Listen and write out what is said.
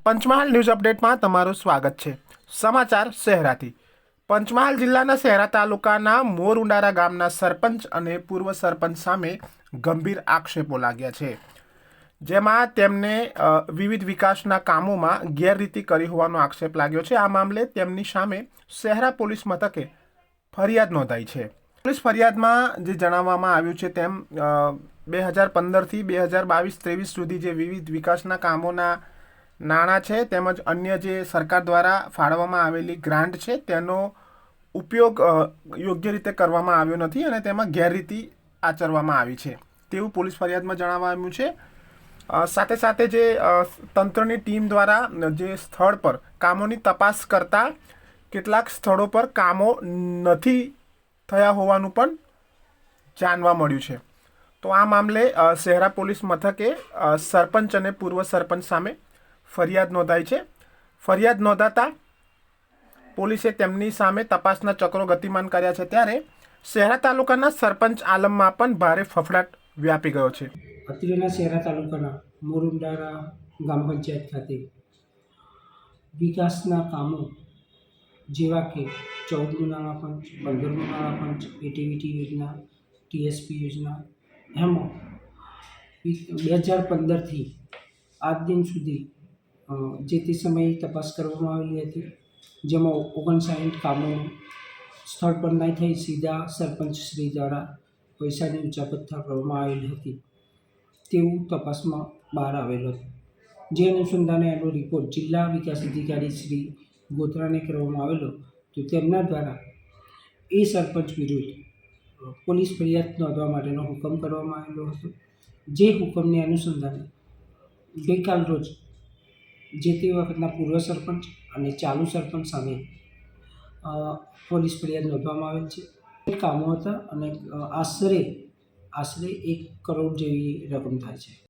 Panchmahal news અપડેટમાં તમારું સ્વાગત છે. સમાચાર શહેરાથી. પંચમહાલ જિલ્લાના શહેરા તાલુકાના મોરઉંડારા ગામના સરપંચ અને પૂર્વ સરપંચ સામે ગંભીર આક્ષેપો લાગ્યા છે. જેમાં તેમને વિવિધ વિકાસના કામોમાં ગેરરીતિ કરી હોવાનો આક્ષેપ લાગ્યો છે. આ મામલે તેમની સામે શહેરા પોલીસ મથકે ફરિયાદ નોંધાઈ છે. પોલીસ ફરિયાદમાં જે જણાવવામાં આવ્યું છે તેમ બે હજાર પંદરથી બે હજાર બાવીસ ત્રેવીસ સુધી જે વિવિધ વિકાસના કામોના નાણાં છે તેમજ અન્ય જે સરકાર દ્વારા ફાળવવામાં આવેલી ગ્રાન્ટ છે તેનો ઉપયોગ યોગ્ય રીતે કરવામાં આવ્યો નથી અને તેમાં ગેરરીતિ આચરવામાં આવી છે. તેવું પોલીસ ફરિયાદમાં જણાવવામાં આવ્યું છે. સાથે સાથે જે તંત્રની ટીમ દ્વારા જે સ્થળ પર કામોની તપાસ કરતા કેટલાક સ્થળો પર કામો નથી થયા હોવાનું પણ જાણવા મળ્યું છે. તો આ મામલે શહેરા પોલીસ મથકે સરપંચ અને પૂર્વ સરપંચ સામે ફરિયાદ નોંધાઈ છે. ફરિયાદ નોંધાતા પોલીસે તેમની સામે તપાસના ચક્રો ગતિમાન કર્યા છે. ત્યારે શહેરા તાલુકાના સરપંચ આલમમાં પણ ભારે ફફડાટ વ્યાપી ગયો છે. અત્રેના શહેરા તાલુકાના મોરુંડારા ગ્રામ પંચાયત ખાતે વિકાસના કામો જેવા કે ચૌદમું નાણાં પંચ, પંદરમું નાણાં પંચ એટીવીટી યોજના ટીએસપી યોજના, એમાં બે હજાર પંદરથી આજ દિન સુધી જે તે સમયે તપાસ કરવામાં આવેલી હતી, જેમાં ઓગણસાઠ કામો સ્થળ પર નહીં થઈ સીધા સરપંચ શ્રી દ્વારા પૈસાની ઉચાપતતા કરવામાં આવેલી હતી. તેવું તપાસમાં બહાર આવેલું હતું. જે અનુસંધાને એનો રિપોર્ટ જિલ્લા વિકાસ અધિકારી શ્રી ગોત્રાને કરવામાં આવેલો, તો તેમના દ્વારા એ સરપંચ વિરુદ્ધ પોલીસ ફરિયાદ નોંધવા માટેનો હુકમ કરવામાં આવેલો હતો. જે હુકમને અનુસંધાને ગઈકાલ રોજ જે તે વખતના પૂર્વ સરપંચ અને ચાલુ સરપંચ સામે પોલીસ ફરિયાદ નોંધવામાં આવેલ છે. કામો હતા અને આશરે આશરે એક કરોડ જેવી રકમ થાય છે.